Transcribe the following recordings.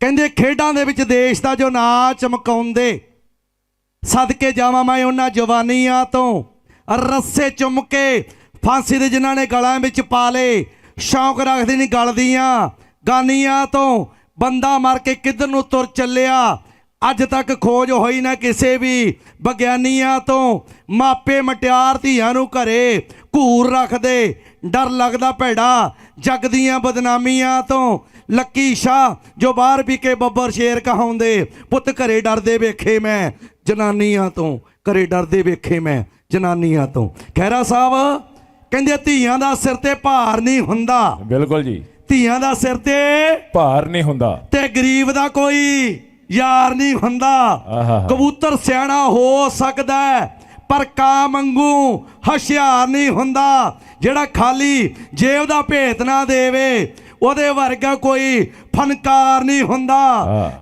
ਕਹਿੰਦੇ ਖੇਡਾਂ ਦੇ ਵਿੱਚ ਦੇਸ਼ ਦਾ ਜੋ ਨਾਂ ਚਮਕਾਉਂਦੇ, ਸਦਕੇ ਜਾਵਾਂ ਮੈਂ ਉਹਨਾਂ ਜਵਾਨੀਆਂ ਤੋਂ। ਰੱਸੇ ਚੁੰਮ ਕੇ ਫਾਂਸੀ ਦੇ ਜਿਨ੍ਹਾਂ ਨੇ ਗਲਾਂ ਵਿੱਚ ਪਾ ਲੇ ਸ਼ੌਂਕ ਰੱਖਦੇ ਨਹੀਂ ਗਲਦੀਆਂ ਗਾਨੀਆਂ ਤੋਂ। ਬੰਦਾ ਮਰ ਕੇ ਕਿੱਧਰ ਨੂੰ ਤੁਰ ਚੱਲਿਆ? ਅੱਜ ਤੱਕ ਖੋਜ ਹੋਈ ਨਾ ਕਿਸੇ ਵੀ ਵਿਗਿਆਨੀਆਂ ਤੋਂ। ਮਾਪੇ ਮਟਿਆਰ ਧੀਆਂ ਨੂੰ ਘਰੇ ਘੂਰ ਰੱਖਦੇ, ਡਰ ਲੱਗਦਾ ਭੈੜਾ, ਜਗ ਦੀਆਂ ਬਦਨਾਮੀਆਂ ਤੋਂ। ਲੱਕੀ ਸ਼ਾਹ ਜੋ ਬਾਹਰ ਵੀ ਕੇ ਬੱਬਰ ਸ਼ੇਰ ਕਹਾਉਂਦੇ ਪੁੱਤ ਘਰੇ ਡਰਦੇ ਵੇਖੇ ਮੈਂ ਜਨਾਨੀਆਂ ਤੋਂ। ਘਰੇ ਡਰਦੇ ਵੇਖੇ ਮੈਂ ਜਨਾਨੀਆਂ ਤੋਂ। ਖੈਰਾ ਸਾਹਿਬ ਕਹਿੰਦੇ ਧੀਆਂ ਦਾ ਸਿਰ ਤੇ ਭਾਰ ਨਹੀਂ ਹੁੰਦਾ। ਬਿਲਕੁਲ ਜੀ। ਧੀਆਂ ਦਾ ਸਿਰ ਤੇ ਭਾਰ ਨਹੀਂ ਹੁੰਦਾ। ਤੇ ਗਰੀਬ ਦਾ ਕੋਈ ਯਾਰ ਨਹੀਂ ਹੁੰਦਾ। ਕਬੂਤਰ ਸਿਆਣਾ ਹੋ ਸਕਦਾ ਪਰ ਕਾਂ ਮੰਗੂ ਹੁਸ਼ਿਆਰ ਨਹੀਂ ਹੁੰਦਾ। ਜਿਹੜਾ ਖਾਲੀ ਜੇਬ ਦਾ ਭੇਤ ਨਾ ਦੇਵੇ ਉਹਦੇ ਵਰਗਾ ਕੋਈ ਫਨਕਾਰ ਨਹੀਂ ਹੁੰਦਾ।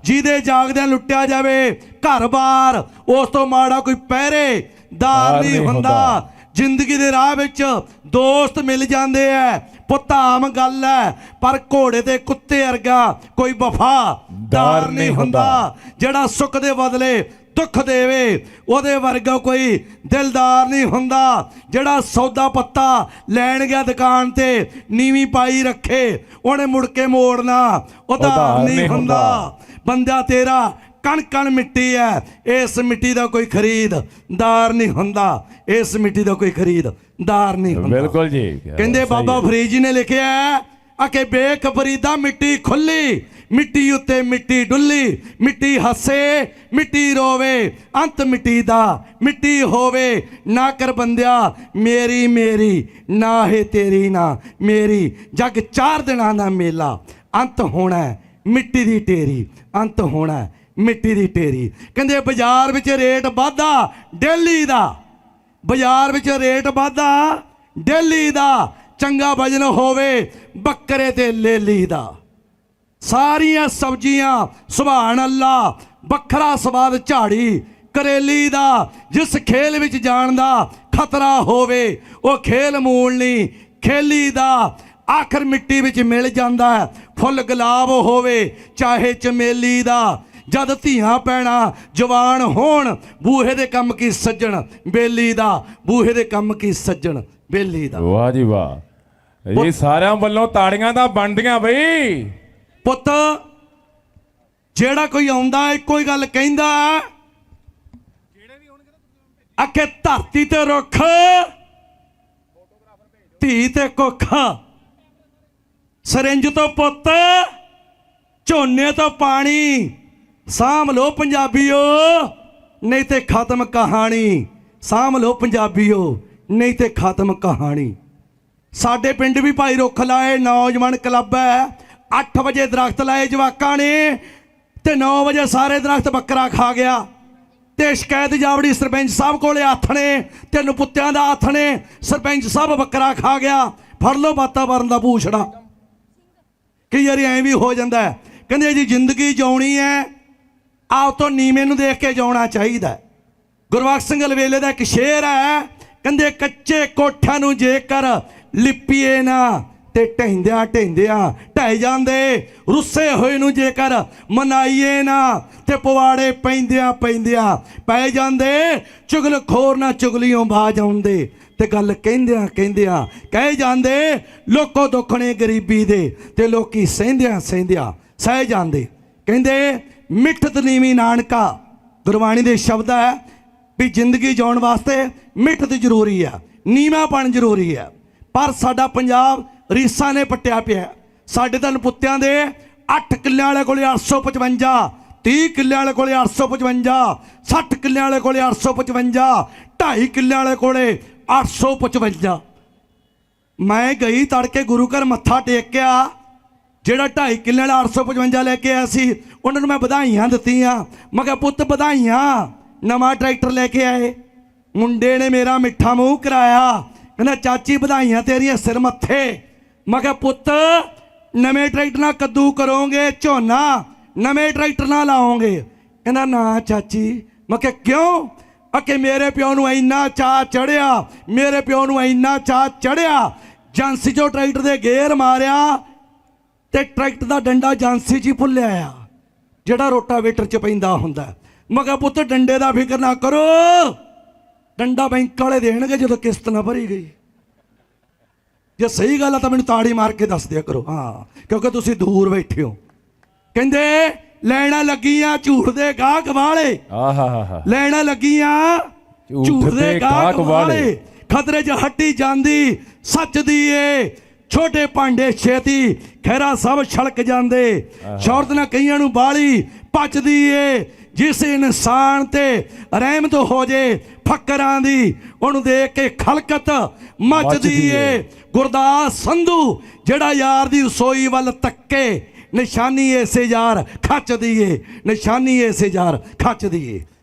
ਜਿਹਦੇ ਜਾਗਦਿਆਂ ਲੁੱਟਿਆ ਜਾਵੇ ਘਰ-ਬਾਰ ਉਸ ਤੋਂ ਮਾੜਾ ਕੋਈ ਪਹਿਰੇਦਾਰ ਦਾਰ ਨਹੀਂ ਹੁੰਦਾ। ਜ਼ਿੰਦਗੀ ਦੇ ਰਾਹ ਵਿੱਚ ਦੋਸਤ ਮਿਲ ਜਾਂਦੇ ਐ ਪੁੱਤ ਆਮ ਗੱਲ ਐ ਪਰ ਘੋੜੇ ਤੇ ਕੁੱਤੇ ਵਰਗਾ ਕੋਈ ਵਫਾਦਾਰ ਨਹੀਂ ਹੁੰਦਾ। ਜਿਹੜਾ ਸੁੱਖ ਦੇ ਬਦਲੇ ਦੁੱਖ ਦੇਵੇ ਉਹਦੇ ਵਰਗਾ ਕੋਈ ਦਿਲਦਾਰ ਨਹੀਂ ਹੁੰਦਾ। ਜਿਹੜਾ ਸੌਦਾ ਪੱਤਾ ਲੈਣ ਗਿਆ ਦੁਕਾਨ ਤੇ ਨੀਵੀਂ ਪਾਈ ਰੱਖੇ ਉਹਨੇ ਮੁੜ ਕੇ ਮੋੜਨਾ ਉਧਾਰ ਨਹੀਂ ਹੁੰਦਾ। ਬੰਦਾ ਤੇਰਾ ਕਣ ਕਣ ਮਿੱਟੀ ਹੈ। ਇਸ ਮਿੱਟੀ ਦਾ ਕੋਈ ਖਰੀਦਦਾਰ ਨਹੀਂ ਹੁੰਦਾ। ਇਸ ਮਿੱਟੀ ਦਾ ਕੋਈ ਖਰੀਦਦਾਰ ਨਹੀਂ ਹੁੰਦਾ। ਬਿਲਕੁਲ ਜੀ। ਕਹਿੰਦੇ ਬਾਬਾ। ਫਰੀਦ ਜੀ ਨੇ ਲਿਖਿਆ ਆ ਕਿ ਬੇਖਬਰੀ ਦਾ ਮਿੱਟੀ ਖੁੱਲੀ ਮਿੱਟੀ ਉੱਤੇ ਮਿੱਟੀ ਡੁੱਲੀ ਮਿੱਟੀ ਹੱਸੇ ਮਿੱਟੀ ਰੋਵੇ ਅੰਤ ਮਿੱਟੀ ਦਾ ਮਿੱਟੀ ਹੋਵੇ। ਨਾ ਕਰ ਬੰਦਿਆ ਮੇਰੀ ਮੇਰੀ ਨਾ ਹੈ ਤੇਰੀ ਨਾ ਮੇਰੀ। ਜਗ ਚਾਰ ਦਿਨਾਂ ਦਾ ਮੇਲਾ ਅੰਤ ਹੋਣਾ ਮਿੱਟੀ ਦੀ ਢੇਰੀ ਅੰਤ ਹੋਣਾ ਮਿੱਟੀ ਦੀ ਢੇਰੀ। ਕਹਿੰਦੇ ਬਾਜ਼ਾਰ ਵਿੱਚ ਰੇਟ ਵਾਧਾ, ਡੇਲੀ ਦਾ। ਬਾਜ਼ਾਰ ਵਿੱਚ ਰੇਟ ਵਾਧਾ, ਡੇਲੀ ਦਾ। ਚੰਗਾ ਵਜਨ ਹੋਵੇ, ਬੱਕਰੇ ਤੇ ਲੇਲੀ ਦਾ। ਸਾਰੀਆਂ ਸਬਜ਼ੀਆਂ, ਸੁਭਾਨ ਅੱਲਾ, ਵੱਖਰਾ ਸਵਾਦ ਝਾੜੀ, ਕਰੇਲੀ ਦਾ। ਜਿਸ ਖੇਲ ਵਿੱਚ ਜਾਣ ਦਾ ਖਤਰਾ ਹੋਵੇ, ਉਹ ਖੇਲ ਮੂਲ ਨਹੀਂ ਖੇਲੀ ਦਾ। ਆਖਰ ਮਿੱਟੀ ਵਿੱਚ ਮਿਲ ਜਾਂਦਾ ਫੁੱਲ ਗੁਲਾਬ ਹੋਵੇ, ਚਾਹੇ ਚਮੇਲੀ ਦਾ। ਜਦ ਧੀਆਂ ਪੈਣਾ ਜਵਾਨ ਹੋਣ ਬੂਹੇ ਦੇ ਕੰਮ ਕੀ ਸੱਜਣ? ਬੇਲੀ ਦਾ। ਬੂਹੇ ਦੇ ਕੰਮ ਕੀ ਸੱਜਣ? ਬੇਲੀ ਦਾ। ਵਾਹ ਜੀ ਵਾਹ। ਇਹ ਸਾਰਿਆਂ ਵੱਲੋਂ ਤਾੜੀਆਂ ਤਾਂ ਬਣਦੀਆਂ ਬਈ। ਪੁੱਤ ਜਿਹੜਾ ਕੋਈ ਆਉਂਦਾ ਇੱਕੋ ਹੀ ਗੱਲ ਕਹਿੰਦਾ। ਅਖੇ ਧਰਤੀ ਤੇ ਰੁੱਖ ਧੀ ਤੇ ਕੁੱਖ। ਸਰਿੰਜ ਤੋਂ ਪੁੱਤ ਝੋਨੇ ਤੋਂ ਪਾਣੀ। ਸਾਂਭ ਲੋ ਪੰਜਾਬੀਓ, ਨਹੀਂ ਤੇ ਖਤਮ ਕਹਾਣੀ। ਸਾਂਭ ਲੋ ਪੰਜਾਬੀਓ, ਨਹੀਂ ਤੇ ਖਤਮ ਕਹਾਣੀ। ਸਾਡੇ ਪਿੰਡ ਵੀ ਭਾਈ ਰੁੱਖ ਲਾਏ, ਨੌਜਵਾਨ ਕਲੱਬ ਹੈ। 8 ਵਜੇ ਦਰਖਤ ਲਾਏ ਜਵਾਕਾਂ ਨੇ ਤੇ 9 ਵਜੇ ਸਾਰੇ ਦਰਖਤ ਬੱਕਰਾ ਖਾ ਗਿਆ। ਤੇ ਸ਼ਿਕਾਇਤ ਜਾਵੜੀ ਸਰਪੰਚ ਸਾਹਿਬ ਕੋਲੇ ਹੱਥ ਨੇ ਤੇ ਨਪੁੱਤਿਆਂ ਦਾ ਹੱਥ ਨੇ, ਸਰਪੰਚ ਸਾਹਿਬ ਬੱਕਰਾ ਖਾ ਗਿਆ। ਫੜ ਲਓ ਵਾਤਾਵਰਨ ਦਾ ਪੂਛੜਾ ਕਈ ਵਾਰੀ ਐਂ ਵੀ ਹੋ ਜਾਂਦਾ ਕਹਿੰਦੇ ਜੀ ਜ਼ਿੰਦਗੀ ਜਿਉਣੀ ਹੈ ਆਪ ਤੋਂ ਨੀਵੇਂ ਨੂੰ ਦੇਖ ਕੇ ਜਿਉਣਾ ਚਾਹੀਦਾ ਹੈ। ਸਿੰਘ ਲਵੇਲੇ ਦਾ ਇੱਕ ਸ਼ੇਰ ਹੈ, ਕਹਿੰਦੇ ਕੱਚੇ ਕੋਠਿਆਂ ਨੂੰ ਜੇਕਰ ਲਿਪੀਏ ਨਾ, ਤੇ ਢਹਿੰਦਿਆਂ ਢਹਿੰਦਿਆਂ ਢਹਿ ਜਾਂਦੇ, ਰੁੱਸੇ ਹੋਏ ਨੂੰ ਜੇਕਰ ਮਨਾਈਏ ਨਾ, ਤੇ ਪਵਾੜੇ ਪੈਂਦਿਆਂ ਪੈਂਦਿਆਂ ਪੈ ਜਾਂਦੇ ਚੁਗਲ ਖੋਰ ਨਾ ਚੁਗਲੀਆਂ ਬਾਜ ਆਉਂਦੇ, ਤੇ ਗੱਲ ਕਹਿੰਦਿਆਂ ਕਹਿੰਦਿਆਂ ਕਹਿ ਜਾਂਦੇ, ਲੋਕੋ ਦੁੱਖਣੇ ਗਰੀਬੀ ਦੇ, ਤੇ ਲੋਕੀ ਸਹਿੰਦਿਆਂ ਸਹਿੰਦਿਆਂ ਸਹਿ ਜਾਂਦੇ ਕਹਿੰਦੇ ਮਿੱਠਤ ਨੀਵੀਂ ਨਾਨਕਾ, ਗੁਰਬਾਣੀ ਦੇ ਸ਼ਬਦ ਹੈ ਵੀ ਜ਼ਿੰਦਗੀ ਜਿਉਣ ਵਾਸਤੇ ਮਿੱਠਤ ਜ਼ਰੂਰੀ ਆ ਨੀਵਾਂਪਣ ਜ਼ਰੂਰੀ ਆ ਪਰ ਸਾਡਾ ਪੰਜਾਬ ਰੀਸਾਂ ਨੇ ਪੱਟਿਆ ਪਿਆ ਸਾਡੇ ਤਾਂ ਪੁੱਤਿਆਂ ਦੇ 8 ਕਿੱਲਿਆਂ ਵਾਲੇ ਕੋਲੇ 855 30 ਕਿੱਲਿਆਂ ਵਾਲੇ ਕੋਲੇ 855 60 ਕਿੱਲਿਆਂ ਵਾਲੇ ਕੋਲੇ 855 2.5 ਕਿੱਲਿਆਂ ਵਾਲੇ ਕੋਲੇ 855 ਮੈਂ ਗਈ ਤੜਕੇ ਗੁਰੂ ਘਰ ਮੱਥਾ ਟੇਕਿਆ ਜਿਹੜਾ 2.5 ਕਿੱਲੇ ਵਾਲਾ 855 ਲੈ ਕੇ ਆਇਆ ਸੀ, ਉਹਨਾਂ ਨੂੰ ਮੈਂ ਵਧਾਈਆਂ ਦਿੱਤੀਆਂ। ਮੈਂ ਕਿਹਾ, ਪੁੱਤ, ਵਧਾਈਆਂ। ਨਵਾਂ ਟਰੈਕਟਰ ਲੈ ਕੇ ਆਏ। ਮੁੰਡੇ ਨੇ ਮੇਰਾ ਮਿੱਠਾ ਮੂੰਹ ਕਰਾਇਆ। ਕਹਿੰਦਾ, ਚਾਚੀ, ਵਧਾਈਆਂ ਤੇਰੀਆਂ ਸਿਰ ਮੱਥੇ। ਮੈਂ ਕਿਹਾ, ਪੁੱਤ, ਨਵੇਂ ਟਰੈਕਟਰ ਨਾਲ ਕੱਦੂ ਕਰੋਗੇ, ਝੋਨਾ। ਨਵੇਂ ਟਰੈਕਟਰ ਨਾਲ ਲਾਓਗੇ। ਕਹਿੰਦਾ, ਨਾ ਚਾਚੀ। ਮੈਂ ਕਿਹਾ, ਕਿਉਂ? ਅਕੇ ਮੇਰੇ ਪਿਓ ਨੂੰ ਇੰਨਾ ਚਾਹ ਚੜਿਆ। ਮੇਰੇ ਪਿਓ ਨੂੰ ਇੰਨਾ ਚਾਹ ਚੜਿਆ। ਜਾਂਸੀ ਚੋਂ ਟਰੈਕਟਰ ਦੇ ਗੇਅਰ ਮਾਰਿਆ ਤੇ ਟਰੈਕਟਰ ਦਾ ਡੰਡਾ ਜਾਂਸੀ ਹੀ ਭੁੱਲਿਆ ਆ ਜਿਹੜਾ ਰੋਟਾਵੇਟਰ ਚ ਪੈਂਦਾ ਹੁੰਦਾ। ਮੈਂ ਕਿਹਾ ਪੁੱਤ ਡੰਡੇ ਦਾ ਫਿਕਰ ਨਾ ਕਰੋ। ਡੰਡਾ ਬੈਂਕ ਵਾਲੇ ਦੇਣਗੇ ਜਦੋਂ ਕਿਸ਼ਤ ਨਾ ਭਰੀ ਗਈ। ਜੇ ਸਹੀ ਗੱਲ ਆ ਤਾਂ ਮੈਨੂੰ ਤਾੜੀ ਮਾਰ ਕੇ ਦੱਸ ਦਿਆ ਕਰੋ। ਹਾਂ ਕਿਉਂਕਿ ਤੁਸੀਂ ਦੂਰ ਬੈਠੇ ਹੋ। ਕਹਿੰਦੇ ਲੈਣਾ ਲੱਗੀਆਂ ਝੂਠ ਦੇ ਗਾਹਕ ਵਾਲੇ। ਆਹਾਹਾ ਲੈਣਾ ਲੱਗੀਆਂ ਝੂਠ ਦੇ ਗਾਹਕ ਵਾਲੇ। ਖਤਰੇ 'ਚ ਹੱਟੀ ਜਾਂਦੀ ਸੱਚ ਦੀ ਏ। ਛੋਟੇ ਭਾਂਡੇ ਛੇਤੀ ਖੈਰਾ ਸਭ ਛਲਕ ਜਾਂਦੇ। ਸ਼ੌਰਤ ਨਾ ਕਈਆਂ ਨੂੰ ਬਾਲੀ ਪਚਦੀ ਏ। ਜਿਸ ਇਨਸਾਨ ਤੇ ਰਹਿਮਤ ਹੋ ਜੇ ਫਕਰਾਂ ਦੀ ਉਹਨੂੰ ਦੇਖ ਕੇ ਖਲਕਤ ਮੱਚਦੀ ਏ। ਗੁਰਦਾਸ ਸੰਧੂ ਜਿਹੜਾ ਯਾਰ ਦੀ ਰਸੋਈ ਵੱਲ ਤੱਕੇ ਨਿਸ਼ਾਨੀ ਐਸੇ ਯਾਰ ਖੱਚਦੀ ਏ। ਨਿਸ਼ਾਨੀ ਐਸੇ ਯਾਰ ਖੱਚਦੀ ਏ।